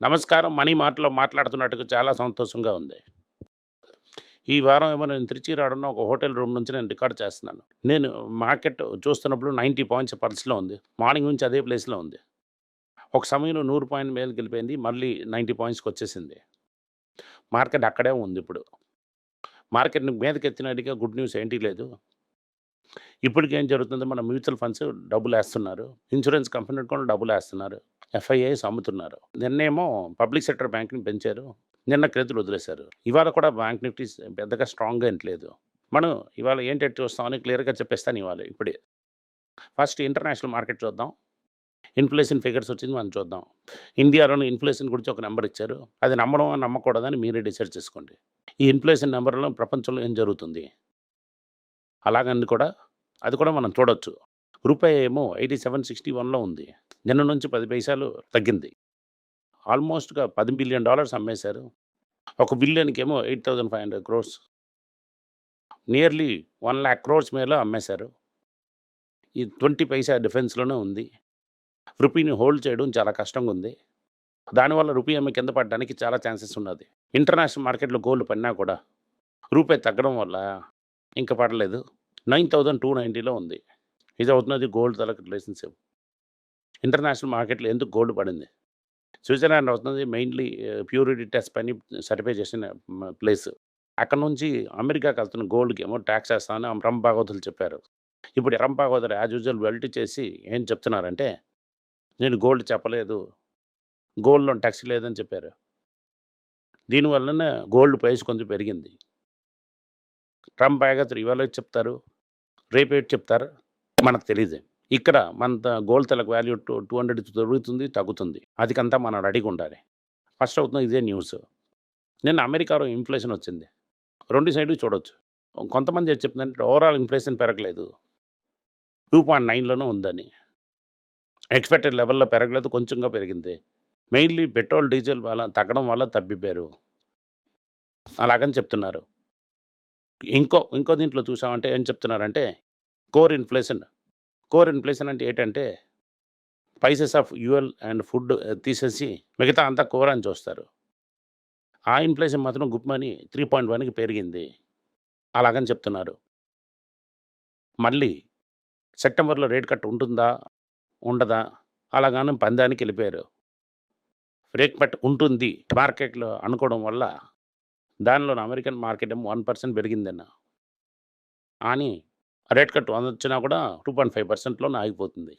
నమస్కారం మనీ మార్ట్‌లో మాట్లాడుతున్నట్టుగా చాలా సంతోషంగా ఉంది. ఈ వారం ఏమో నేను తిరుచిరాడలో ఒక హోటల్ రూమ్ నుంచి నేను రికార్డ్ చేస్తున్నాను. నేను మార్కెట్ చూస్తున్నప్పుడు 90 పాయింట్స్ పర్స్లో ఉంది. మార్నింగ్ నుంచి అదే ప్లేస్‌లో ఉంది. ఒక సమయంలో నూరు పాయింట్ మేలుకెళ్ళిపోయింది. మళ్ళీ నైంటీ పాయింట్స్కి వచ్చేసింది మార్కెట్ అక్కడే ఉంది ఇప్పుడు. మార్కెట్‌ని మీదకెత్తినట్టుగా గుడ్ న్యూస్ ఏంటి లేదు. ఇప్పటికేం జరుగుతుంది మన మ్యూచువల్ ఫండ్స్ డబ్బులు వేస్తున్నారు ఇన్సూరెన్స్ కంపెనీలు కూడా డబ్బులు వేస్తున్నారు ఎఫ్ఐఐస్ అమ్ముతున్నారు. నిన్నేమో పబ్లిక్ సెక్టర్ బ్యాంక్‌ని పెంచారు. నిన్న క్రెతులు వదిలేశారు. ఇవాళ కూడా బ్యాంక్ నిఫ్టీ పెద్దగా స్ట్రాంగ్‌గా ఏంటి లేదు. మనం ఇవాళ ఏంటంటే చూస్తామని క్లియర్‌గా చెప్పేస్తాను ఇవాళ ఇప్పుడే. ఫస్ట్ ఇంటర్నేషనల్ మార్కెట్ చూద్దాం. ఇన్‌ఫ్లేషన్ ఫిగర్స్ వచ్చింది మనం చూద్దాం. ఇండియాలోని ఇన్‌ఫ్లేషన్ గురించి ఒక నెంబర్ ఇచ్చారు. అది నమ్మడం నమ్మకూడదని మీరే డిసైడ్ చేసుకోండి. ఈ ఇన్‌ఫ్లేషన్ నెంబర్లో ప్రపంచంలో ఏం జరుగుతుంది? అలాగని కూడా అది కూడా మనం చూడొచ్చు. రూపాయి ఏమో 87.61లో ఉంది. నిన్న నుంచి పది పైసలు తగ్గింది. ఆల్‌మోస్ట్‌గా పది బిలియన్ డాలర్స్ అమ్మేశారు. ఒక బిలియన్‌కేమో 8500 క్రోర్స్. నియర్లీ వన్ ల్యాక్ క్రోర్స్ మేలో అమ్మేశారు. ఈ 20 పైసా డిఫెన్స్‌లోనే ఉంది. రూపీని హోల్డ్ చేయడం చాలా కష్టంగా ఉంది. దానివల్ల రూపీ ఏమో కింద పడడానికి చాలా ఛాన్సెస్ ఉన్నది. ఇంటర్నేషనల్ మార్కెట్‌లో గోల్డ్ పడినా కూడా రూపాయి తగ్గడం వల్ల ఇంకా పడలేదు. 9290లో ఉంది. ఇది అవుతున్నది గోల్డ్ తాలూకు రిలేషన్‌షిప్. ఇంటర్నేషనల్ మార్కెట్‌లో ఎందుకు గోల్డ్ పడింది? స్విట్జర్లాండ్ అవుతుంది మెయిన్‌లీ ప్యూరిటీ టెస్ట్ పని సర్టిఫై చేసిన ప్లేస్. అక్కడి నుంచి అమెరికాకి వెళ్తున్న గోల్డ్‌కేమో టాక్స్ ట్యాక్స్ వేస్తామని భాగవతులు చెప్పారు. ఇప్పుడు ట్రంప్ యాజ్ యూజువల్ వెల్ట్ చేసి ఏం చెప్తున్నారంటే, నేను గోల్డ్ చెప్పలేదు. గోల్డ్‌లో టాక్స్ లేదని చెప్పారు. దీనివల్లనే గోల్డ్ ప్రైస్ కొంచెం పెరిగింది. ట్రంప్ భాగవతులు ఇవాళ చెప్తారు? రేపేటి చెప్తారు? మనకు తెలియదు ఇక్కడ మన గోల్ గోల్డ్ తాలూకు వాల్యూ టు 200 పెరుగుతుంది, తగ్గుతుంది. అదికంతా మనం రెడీగా ఉండాలి. ఫస్ట్ అవుతుంది ఇదే న్యూస్. నిన్న అమెరికాలో ఇన్‌ఫ్లేషన్ వచ్చింది. రెండు సైడ్‌లు చూడొచ్చు. కొంతమంది చెప్తుందంటే ఓవరాల్ ఇన్‌ఫ్లేషన్ పెరగలేదు. 2.9లోనే ఉందని. ఎక్స్‌పెక్టెడ్ లెవెల్‌లో పెరగలేదు. కొంచెంగా పెరిగింది. మెయిన్‌లీ పెట్రోల్, డీజిల్ వల్ల తగ్గడం వల్ల తబ్బిబ్బారు. అలాగని చెప్తున్నారు. ఇంకో ఇంకో దీంట్లో చూసామంటే ఏం చెప్తున్నారంటే కోర్ ఇన్‌ఫ్లేషన్. కోర్ ఇన్‌ఫ్లేషన్ అంటే ఏంటంటే spices of oil and food తీసేసి మిగతా అంతా కోర్ అని చూస్తారు. ఆ ఇన్‌ఫ్లేషన్ మాత్రం గుప్మని త్రీ పాయింట్ వన్కి పెరిగింది. అలాగని చెప్తున్నారు. మళ్ళీ సెప్టెంబర్‌లో రేట్ కట్ ఉంటుందా? ఉండదా? అలాగానే పందానికి వెళ్ళిపోయారు రేట్ కట్ ఉంటుంది మార్కెట్‌లో అనుకోవడం వల్ల దానిలోని అమెరికన్ మార్కెట్ ఏమో 1% పెరిగింది అని రేట్ కట్ వచ్చినా కూడా 2.5%లోనే ఆగిపోతుంది.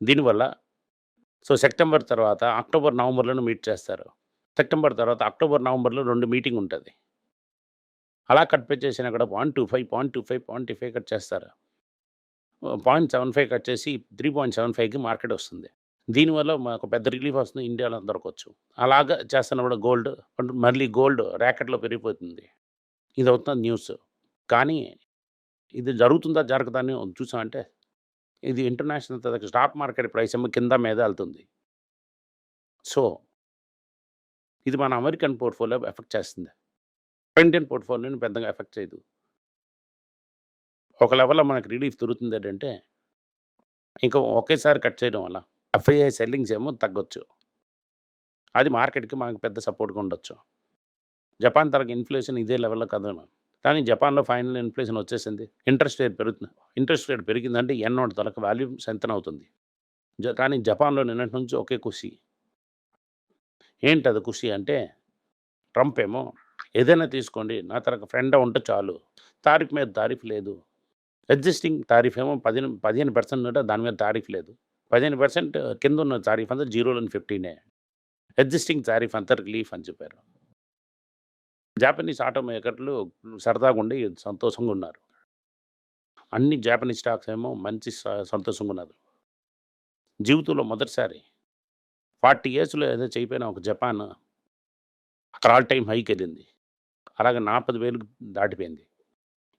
దీనివల్ల సో సెప్టెంబర్ తర్వాత అక్టోబర్, నవంబర్‌లోనే మీట్ చేస్తారు. సెప్టెంబర్ తర్వాత అక్టోబర్, నవంబర్‌లో రెండు మీటింగ్ ఉంటుంది అలా కట్ పే చేసినా కూడా 0.25, 0.25, 0.25 కట్ చేస్తారు. పాయింట్ సెవెన్ ఫైవ్ కట్ చేసి 3.75కి మార్కెట్ వస్తుంది. దీనివల్ల మాకు పెద్ద రిలీఫ్ వస్తుంది. ఇండియాలో దొరకవచ్చు అలాగా చేస్తున్నప్పుడు గోల్డ్ మళ్ళీ గోల్డ్ ర్యాకెట్‌లో పెరిగిపోతుంది. ఇది అవుతుంది న్యూస్. కానీ ఇది జరుగుతుందా? జరగదా? అని చూసామంటే ఇది ఇంటర్నేషనల్ స్టాక్ మార్కెట్ ప్రైస్ ఏమో కింద మీద వెళ్తుంది సో ఇది మన అమెరికన్ పోర్ట్‌ఫోలియో ఎఫెక్ట్ చేస్తుంది. ఇండియన్ పోర్ట్‌ఫోలియోని పెద్దగా ఎఫెక్ట్ చేయదు. ఒక లెవెల్‌లో మనకు రిలీఫ్ దొరుకుతుంది ఏంటంటే ఇంకా ఒకేసారి కట్ చేయడం వల్ల ఎఫ్ఐఐ సెల్లింగ్స్ ఏమో తగ్గొచ్చు. అది మార్కెట్‌కి మనకు పెద్ద సపోర్ట్‌గా ఉండొచ్చు. జపాన్ తరగ ఇన్‌ఫ్లేషన్ ఇదే లెవెల్‌లో కదను కానీ జపాన్‌లో ఫైనల్ ఇన్‌ఫ్లేషన్ వచ్చేసింది. ఇంట్రెస్ట్ రేట్ పెరుగుతుంది. ఇంట్రెస్ట్ రేట్ పెరిగిందంటే ఎన్ నోట్ తాలూకు వాల్యూ సెంతన్ అవుతుంది. జ కానీ జపాన్‌లో నిన్నటి నుంచి ఒకే ఖుషి. అది ఖుషి అంటే ట్రంప్ ఏమో ఏదైనా తీసుకోండి నా తరక ఫ్రెండ్ ఉంటే చాలు. తారీఫ్ మీద తారీఫ్ లేదు. ఎగ్జిస్టింగ్ తారీఫ్ ఏమో పదిహేను పదిహేను పర్సెంట్ ఉంటే దాని మీద తారీఫ్ లేదు. 15% కింద ఉన్న తారీఫ్ అంతా జీరోలోని 15ఏ. ఎగ్జిస్టింగ్ తారీఫ్ అంతా రిలీఫ్ అని చెప్పారు. జాపనీస్ ఆటో మేకర్లు సరదాగా ఉండి సంతోషంగా ఉన్నారు. అన్ని జాపనీస్ స్టాక్స్ ఏమో మంచి స సంతోషంగా ఉన్నారు. జీవితంలో మొదటిసారి 40 ఇయర్స్‌లో ఏదో చేయకపోయిన ఒక జపాన్ అక్కడ ఆల్ టైం హైకి వెళ్ళింది అలాగే 40,000 దాటిపోయింది.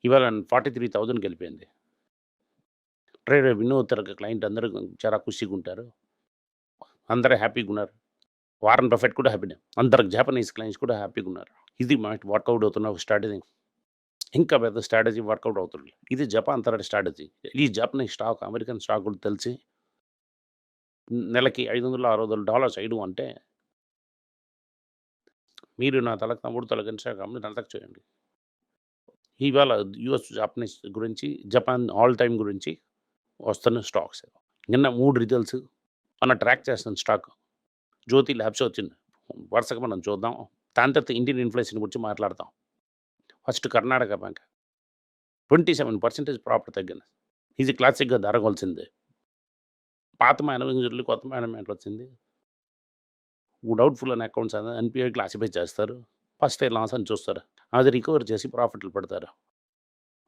ఇవాళ 43,000కి వెళ్ళిపోయింది. ట్రేడ్ వినోద్ క్లయింట్ అందరూ చాలా ఖుషిగా ఉంటారు. అందరూ హ్యాపీగా ఉన్నారు. వారన్ బఫెట్ కూడా హ్యాపీనే. అందరు జాపనీస్ క్లయింట్స్ కూడా హ్యాపీగా ఉన్నారు. ఇది మనకి వర్కౌట్ అవుతున్న ఒక స్ట్రాటజీ. ఇంకా పెద్ద స్ట్రాటజీ వర్కౌట్ అవుతుంది. ఇది జపాన్ తరహా స్ట్రాటజీ. ఈ జపనీస్ స్టాక్ అమెరికన్ స్టాక్ తెలిసి నెలకి $500, $600 చేయడం అంటే మీరు నా తలకు తమ్ముడు తొలగించాక కంపెనీ తలకు చేయండి ఇవాళ యుఎస్ జపనీస్ గురించి జపాన్ ఆల్ టైమ్ గురించి వస్తున్న స్టాక్స్ నిన్న మూడు రిజల్ట్స్ మన ట్రాక్ చేస్తున్న స్టాక్ జ్యోతి ల్యాబ్స్ వచ్చింది వరుసగా మనం చూద్దాం దాని తర్వాత ఇండియన్ ఇన్ఫ్లేషన్ గురించి మాట్లాడతాం. First Karnataka bank. Twenty seven percentage profit తగ్గింది. ఇది క్లాసిక్గా ధరగొలిసింది పాత మేనేజ్మెంట్లు కొత్త మేనేజ్మెంట్ వచ్చింది. డౌట్ఫుల్ అనే అకౌంట్స్ అనేది ఎన్పిఐ క్లాసిఫై చేస్తారు. ఫస్ట్ ఇయర్ లాస్ అని చూస్తారు. అది రికవర్ చేసి ప్రాఫిట్లు పెడతారు.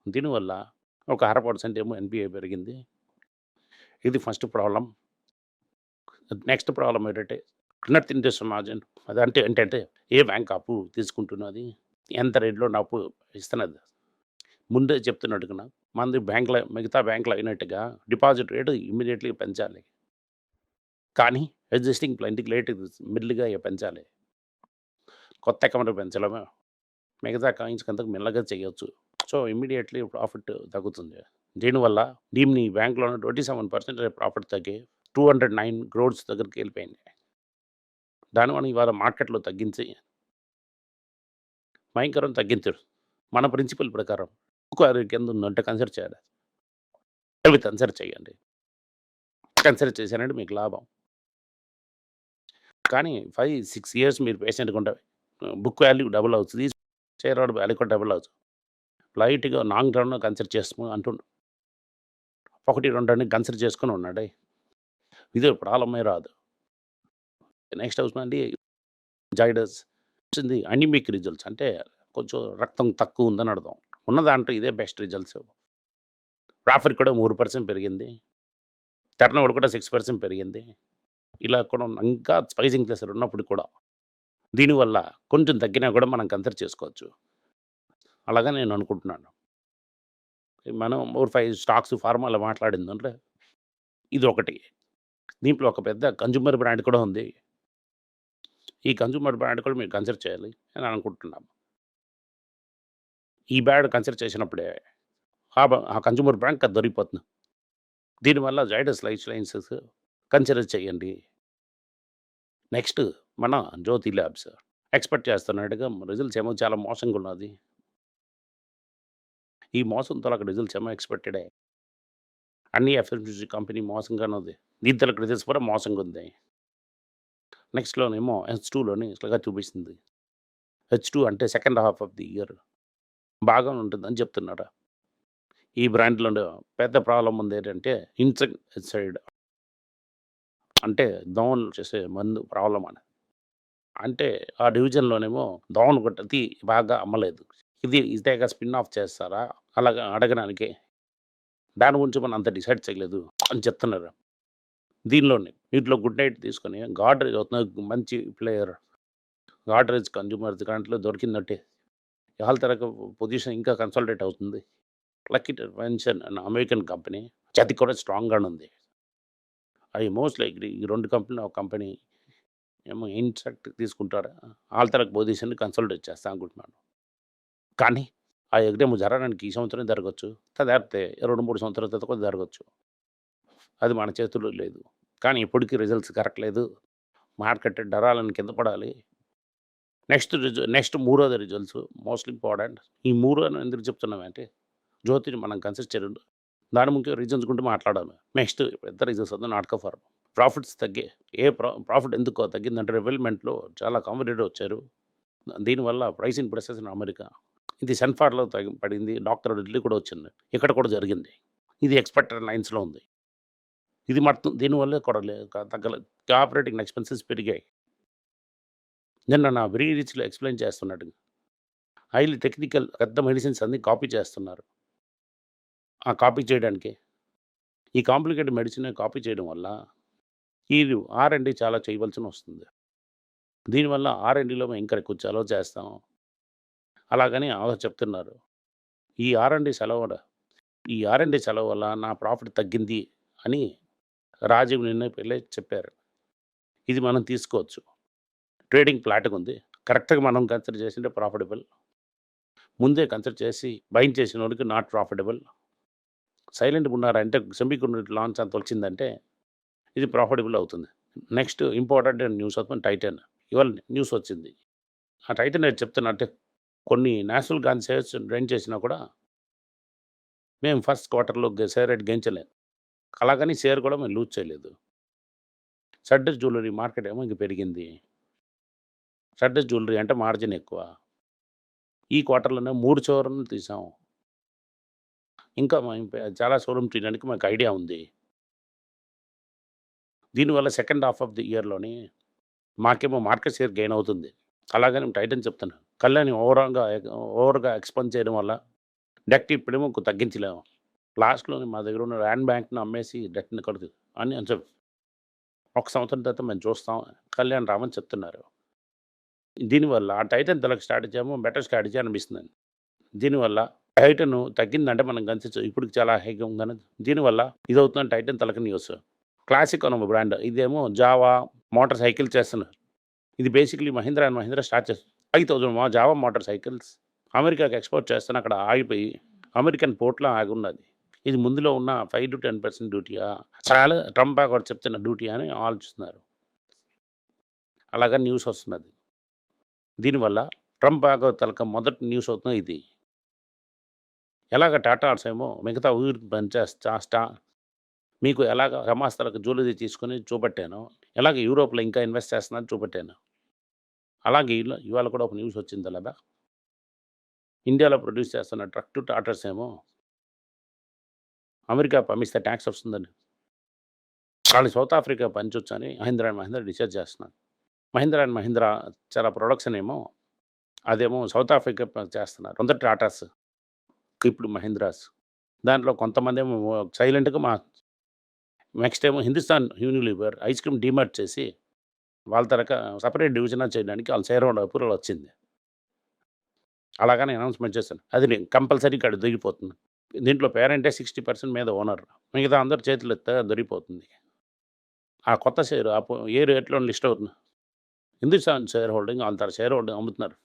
దీనివల్ల ఒక అర పర్సెంట్ ఏమో ఎన్పిఐ పెరిగింది. ఇది ఫస్ట్ ప్రాబ్లం నెక్స్ట్ ప్రాబ్లం ఏంటంటే నెట్ ఇంట్రెస్ట్ సమాజం అదంటే ఏంటంటే ఏ బ్యాంక్ అప్పు తీసుకుంటున్నది? ఎంత రేట్లో నా అప్పు ఇస్తున్నది? ముందే చెప్తున్నట్టుగా మనది బ్యాంకుల మిగతా బ్యాంకులు అయినట్టుగా డిపాజిట్ రేటు ఇమీడియట్లీ పెంచాలి. కానీ ఎగ్జిస్టింగ్ ప్లాంట్కి లేట్ మిల్లుగా పెంచాలి. కొత్త అకౌంట్ పెంచడమే. మిగతా కాయిన్స్ కంతకు మెల్లగా చేయొచ్చు. సో ఇమీడియట్లీ ప్రాఫిట్ తగ్గుతుంది. దీనివల్ల దీన్ని బ్యాంక్లో ట్వంటీ సెవెన్ పర్సెంట్ ప్రాఫిట్ తగ్గి టూ హండ్రెడ్ నైన్ క్రోడ్స్ దగ్గరికి వెళ్ళిపోయింది. దానివల్ల ఇవాళ మార్కెట్లో తగ్గించి భయంకరం తగ్గించడు. మన ప్రిన్సిపల్ ప్రకారం ఇంకో కింద ఉందంటే కన్సిడర్ చేయాలి. అవి కన్సిడర్ చేయండి. కన్సిడర్ చేశారంటే మీకు లాభం. కానీ ఫైవ్ సిక్స్ ఇయర్స్ మీరు పేషెంట్గా ఉంటే బుక్ వాల్యూ డబుల్ అవుతుంది షేర్ వాల్యూ కూడా డబుల్ అవుతుంది లైట్గా లాంగ్ టర్మ్లో కన్సిడర్ చేస్తాము అంటుండు. ఒకటి రెండు అని కన్సిడర్ చేసుకుని ఉన్నాడే. ఇది ప్రాబ్లమే రాదు. నెక్స్ట్ హౌస్ అండి జైడస్ వచ్చింది. అనిమిక్ రిజల్ట్స్ అంటే కొంచెం రక్తం తక్కువ ఉందని అర్థం. ఉన్న దాంట్లో ఇదే బెస్ట్ రిజల్ట్స్. ప్రాఫిట్ కూడా మూడు పర్సెంట్ పెరిగింది. టర్న్ ఓవర్ కూడా సిక్స్ పర్సెంట్ పెరిగింది. ఇలా కూడా ఇంకా స్పైసింగ్ ప్లేసర్ ఉన్నప్పుడు కూడా దీనివల్ల కొంచెం తగ్గినా కూడా మనం కన్సిడర్ చేసుకోవచ్చు. అలాగా నేను అనుకుంటున్నాను. మనం ఫోర్ ఫైవ్ స్టాక్స్ ఫార్మాలో మాట్లాడింది అంటే ఇది ఒకటి దీంట్లో ఒక పెద్ద కన్జ్యూమర్ బ్రాండ్ కూడా ఉంది. ఈ కన్జ్యూమర్ బ్రాండ్ కూడా మీరు కన్సిడర్ చేయాలి అని అనుకుంటున్నాము ఈ బ్రాండ్ కన్సిడర్ చేసినప్పుడే ఆ బ- బ్రాండ్ కదా దొరికిపోతుంది. దీనివల్ల జైడస్ లైఫ్ సైన్సెస్ కన్సిడర్ చేయండి. నెక్స్ట్ మన జ్యోతి ల్యాబ్స్ ఎక్స్పెక్ట్ చేస్తున్నట్టుగా రిజల్ట్స్ ఏమో చాలా మోసంగా ఉన్నది. ఈ మోసంతో అక్కడ రిజల్ట్స్ ఏమో ఎక్స్పెక్టెడే అన్ని ఎఫ్ఎంసీ కంపెనీ మోసంగానే ఉంది. దీంతో రిజల్ట్స్ కూడా మోసంగా ఉంది నెక్స్ట్లోనేమో హెచ్ టూలోని ఇట్లాగా చూపిస్తుంది. హెచ్ టూ అంటే second half of the year. బాగా ఉంటుందని చెప్తున్నారు ఈ బ్రాండ్లో పెద్ద ప్రాబ్లం ఉంది ఏంటంటే ఇన్సెక్టిసైడ్. అంటే దోమలు చేసే మందు ప్రాబ్లం అని. అంటే ఆ డివిజన్లోనేమో దోమలు కొట్టది బాగా అమ్మలేదు. ఇది ఇదేగా స్పిన్ ఆఫ్ చేస్తారా? అలాగా అడగడానికి. దాని గురించి మనం అంత డిసైడ్ చేయలేదు అని చెప్తున్నారు. దీనిలోనే. వీటిలో గుడ్ నైట్ తీసుకొని గాడ్రేజ్ అవుతున్న మంచి ప్లేయర్. గాడ్రేజ్ కన్జ్యూమర్ దాంట్లో దొరికిందంటే ఇవాళ తరగ పొజిషన్ ఇంకా కన్సల్టేట్ అవుతుంది. లక్కీ వెన్షన్ అనే అమెరికన్ కంపెనీ. అది కూడా స్ట్రాంగ్గానే ఉంది. అది మోస్ట్ లైక్లీ ఈ రెండు కంపెనీ ఒక కంపెనీ ఏమో ఇన్సెక్ట్ తీసుకుంటారా? వాళ్ళ తరగ పొజిషన్ కన్సల్టేట్ చేస్తా అనుకుంటున్నాను. కానీ ఆ ఎగ్జామ్ జరగడానికి ఈ సంవత్సరం జరగచ్చు. తదిస్తే రెండు మూడు సంవత్సరాల తర్వాత కూడా జరగచ్చు. అది మన చేతుల్లో లేదు. కానీ ఇప్పటికీ రిజల్ట్స్ కరెక్ట్ లేదు మార్కెట్ డరాలని కింద పడాలి. నెక్స్ట్ రిజ నెక్స్ట్ మూడోది రిజల్ట్స్ మోస్ట్ ఇంపార్టెంట్. ఈ మూడు అని ఎందుకు చెప్తున్నామంటే జ్యోతిని మనం కన్సిడర్ చేయండి దాని ముఖ్య రీజన్స్ గురించి మాట్లాడాము నెక్స్ట్ పెద్ద రీజన్స్ ఉంది నాటక ఫార్మ్ ప్రాఫిట్స్ తగ్గే ఏ ప్రా ప్రాఫిట్ ఎందుకో తగ్గిందంటే రివెల్మెంట్లో చాలా కాంపిటేటివ్ వచ్చారు. దీనివల్ల ప్రైసింగ్ ప్రెసెస్ అమెరికా. ఇది సెన్ఫార్లో తగ్గి పడింది. డాక్టర్ ఢిల్లీ కూడా వచ్చింది. ఇక్కడ కూడా జరిగింది. ఇది ఎక్స్పెక్టెడ్ లైన్స్లో ఉంది. ఇది మొత్తం దీనివల్ల కూడా లే- తగ్గలేదు ఆపరేటింగ్ ఎక్స్పెన్సెస్ పెరిగాయి. నిన్న నా వెరీ రిచ్లో ఎక్స్ప్లెయిన్ చేస్తున్నట్టు హైలీ టెక్నికల్ పెద్ద మెడిసిన్స్ అన్ని కాపీ చేస్తున్నారు. ఆ కాపీ చేయడానికి. ఈ కాంప్లికేటెడ్ మెడిసిన్ కాపీ చేయడం వల్ల ఇది ఆర్ఎండి చాలా చేయవలసిన వస్తుంది. దీనివల్ల ఆర్ఎండిలో మేము ఇంకా ఎక్కువ సెలవు చేస్తాం. అలాగని ఆలో చెప్తున్నారు. ఈ ఆర్ఎండి సెలవు ఈ ఆర్ఎండి సెలవు వల్ల నా ప్రాఫిట్ తగ్గింది అని రాజీవ్ నిన్న పిల్లే చెప్పారు. ఇది మనం తీసుకోవచ్చు. ట్రేడింగ్ ప్లాట్గా ఉంది. కరెక్ట్గా మనం కన్సిడర్ చేసింటే ప్రాఫిటబుల్. ముందే కన్సిడర్ చేసి బైన్ చేసిన వాళ్ళకి నాట్ ప్రాఫిటబుల్. సైలెంట్గా ఉన్నారంటే సెమీకుండ లాంచ్ అంత వచ్చిందంటే ఇది ప్రాఫిటబుల్ అవుతుంది. నెక్స్ట్ ఇంపార్టెంట్ న్యూస్ అవుతుంది టైటన్. ఇవాళ న్యూస్ వచ్చింది. ఆ టైటన్ నేను చెప్తున్నా కొన్ని నేషనల్ గాన్ షేర్స్ డ్రైన్ చేసినా కూడా మేము ఫస్ట్ క్వార్టర్‌లో గె షేర్ రేట్ గెంచలేదు. అలాగని షేర్ కూడా మేము లూజ్ చేయలేదు. సడ్డస్ జ్యువెలరీ మార్కెట్ ఏమో ఇంక పెరిగింది. సడ్డస్ జ్యువెలరీ అంటే మార్జిన్ ఎక్కువ. ఈ క్వార్టర్‌లోనే మూడు షోరూమ్‌లు తీసాం. ఇంకా చాలా షోరూమ్ తీయడానికి మాకు ఐడియా ఉంది. దీనివల్ల సెకండ్ హాఫ్ ఆఫ్ ది ఇయర్‌లోని మాకేమో మార్కెట్ షేర్ గెయిన్ అవుతుంది. అలాగని టైటన్ చెప్తాను కళ్యాణి ఓవరాల్‌గా ఓవర్‌గా ఎక్స్‌పాండ్ చేయడం వల్ల డెట్ ఇప్పుడేమో తగ్గించలేము. లాస్ట్‌లోని మా దగ్గర ఉన్న ర్యాన్ బ్యాంక్ను అమ్మేసి డెట్‌ని కడుతు అని అని చెప్పి ఒక సంవత్సరం తర్వాత మేము చూస్తాం. కళ్యాణ్ రామని చెప్తున్నారు. దీనివల్ల ఆ టైటన్ తలకు స్ట్రాటజీ ఏమో బెటర్ స్ట్రాటజీ అనిపిస్తుంది దీనివల్ల టైటన్ తగ్గిందంటే మనం గమనించొచ్చు. ఇప్పటికి చాలా హైగా ఉందని దీనివల్ల ఇదవుతుందని టైటన్ తలక న్యూస్. క్లాసిక్ అని ఒక బ్రాండ్. ఇదేమో జావా మోటార్ సైకిల్ చేస్తున్నారు. ఇది basically Mahindra and Mahindra start చేస్తుంది. 5000 మా జావా మోటార్ సైకిల్స్ అమెరికాకి ఎక్స్‌పోర్ట్ చేస్తాను అక్కడ ఆగిపోయి అమెరికన్ పోర్ట్‌లో ఆగున్నది. ఇది ముందులో ఉన్న 5-10% డ్యూటీయా? చాలా ట్రంప్ కూడా చెప్తున్న డ్యూటీ అని ఆలోచిస్తున్నారు. అలాగా న్యూస్ వస్తున్నది. దీనివల్ల ట్రంప్ ఆగో తలక మొదటి న్యూస్ అవుతుంది ఇది. ఎలాగ టాటాస్ ఏమో మిగతా ఊరు పనిచేస్తా స్టా మీకు ఎలాగ హమాస్ జూలది తీసుకొని చూపెట్టాను ఎలాగ యూరోప్‌లో ఇంకా ఇన్వెస్ట్ చేస్తున్నాను చూపెట్టాను. అలాగే ఇవాళ కూడా ఒక న్యూస్ వచ్చింది అలాగా. ఇండియాలో ప్రొడ్యూస్ చేస్తున్న ట్రక్ టు టాటర్స్ ఏమో అమెరికా పంపిస్తే టాక్స్ వస్తుందని. వాళ్ళు సౌత్ ఆఫ్రికా పంచొచ్చని మహీంద్రా అండ్ మహీంద్రా డిసైడ్ చేస్తున్నారు. మహీంద్రా అండ్ మహీంద్రా చాలా ప్రొడక్షన్ ఏమో అదేమో సౌత్ ఆఫ్రికా చేస్తున్నారు. మొదట టాటాస్. ఇప్పుడు మహీంద్రాస్. దాంట్లో కొంతమందేమో సైలెంట్‌గా మా నెక్స్ట్ ఏమో Hindustan Unilever ice cream demerge చేసి వాళ్ళ తాలూకా సపరేట్ డివిజన్ చేయడానికి వాళ్ళు షేర్ హోల్డర్ అప్రూవల్ వచ్చింది. అలాగని అనౌన్స్‌మెంట్ చేశాను. అది నేను కంపల్సరీ ఇక్కడ దిగిపోతున్నాను దీంట్లో పేరెంటే 60% మీద ఓనర్. మిగతా అందరు చేతులు ఎత్తే దొరికిపోతుంది. ఆ కొత్త షేర్ ఆ ఏ రేట్‌లో లిస్ట్ అవుతుంది. హిందుస్థాన్ షేర్ హోల్డింగ్ వాళ్ళ షేర్ హోల్డింగ్ అమ్ముతున్నారు.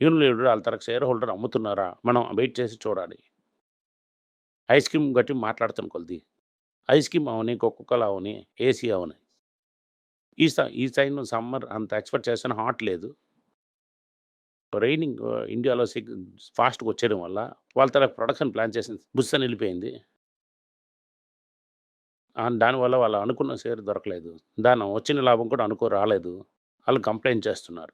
యూనిలీవర్ వాళ్ళ షేర్ హోల్డర్ అమ్ముతున్నారా? మనం వెయిట్ చేసి చూడాలి. ఐస్ క్రీమ్ గట్టి మాట్లాడుతాను కొలిది. ఐస్ క్రీమ్ అవని, కోకోకోలా అవని, ఏసీ అవని. ఈ ఈ సైన్ సమ్మర్ అంత ఎక్స్‌పెక్ట్ చేసిన హాట్ లేదు. రైనింగ్ ఇండియాలో సిగ్ ఫాస్ట్‌గా వచ్చేయడం వల్ల వాళ్ళ తాలూకా ప్రొడక్షన్ ప్లాన్ చేసింది బుస్ అని దానివల్ల వాళ్ళు అనుకున్న షేర్ దొరకలేదు. దాని వచ్చిన లాభం కూడా అనుకో రాలేదు. వాళ్ళు కంప్లైంట్ చేస్తున్నారు.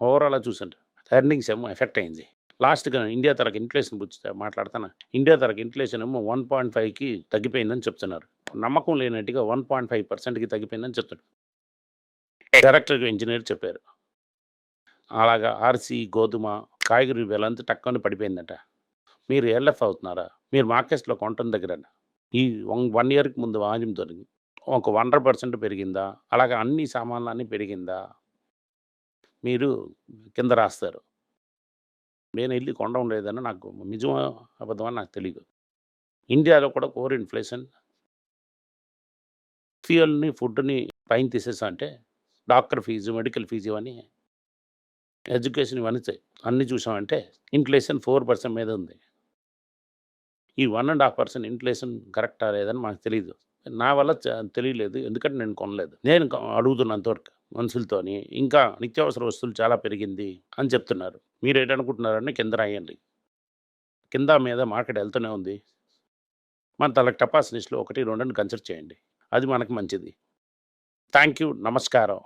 ఓవరాల్ చూసండి ఎర్నింగ్స్ ఏమో ఎఫెక్ట్ అయింది. లాస్ట్‌గా ఇండియా తరకు ఇన్‌ఫ్లేషన్ గురించి మాట్లాడతాను. ఇండియా తరకు ఇన్‌ఫ్లేషన్ ఏమో 1.5కి తగ్గిపోయిందని చెప్తున్నారు. నమ్మకం లేనట్టుగా వన్ పాయింట్ ఫైవ్ పర్సెంట్కి తగ్గిపోయిందని చెప్తున్నారు. డైరెక్టర్ ఇంజనీర్ చెప్పారు. అలాగా ఆర్‌సీ, గోధుమ, కాయగూరల వేలంతా టక్కని పడిపోయిందట. మీరు ఎల్ఎఫ్ అవుతున్నారా? మీరు మార్కెట్స్‌లో కొంటం దగ్గర ఈ వన్ ఇయర్‌కి ముందు వాల్యూమ్ దొరికి ఒక 100% పెరిగిందా? అలాగా అన్ని సామాన్లన్నీ పెరిగిందా? మీరు కింద రాస్తారు. నేను వెళ్ళి కొండ లేదని నాకు నిజమో, అబద్ధమని నాకు తెలియదు ఇండియాలో కూడా ఓవర్ ఇన్‌ఫ్లేషన్ ఫ్యూయల్‌ని, ఫుడ్‌ని పైన తీసేసా అంటే డాక్టర్ ఫీజు, మెడికల్ ఫీజు అని ఎడ్యుకేషన్ ఇవన్నీ అన్నీ చూసామంటే ఇన్‌ఫ్లేషన్ ఫోర్ పర్సెంట్ మీద ఉంది. ఈ 1.5% ఇన్‌ఫ్లేషన్ కరెక్టా లేదని మాకు తెలియదు నా వల్ల తెలియలేదు. ఎందుకంటే నేను కొనలేదు. నేను క అంతవరకు మనుషులతోని. ఇంకా నిత్యావసర వస్తువులు చాలా పెరిగింది అని చెప్తున్నారు. మీరు ఏంటనుకుంటున్నారని కింద రాయండి. కింద మీద మార్కెట్ వెళ్తూనే ఉంది. మన తాలూకా టపాస్ లిస్ట్‌లో 1, 2 కన్సిడర్ చేయండి. అది మనకు మంచిది. Thank you. నమస్కారం.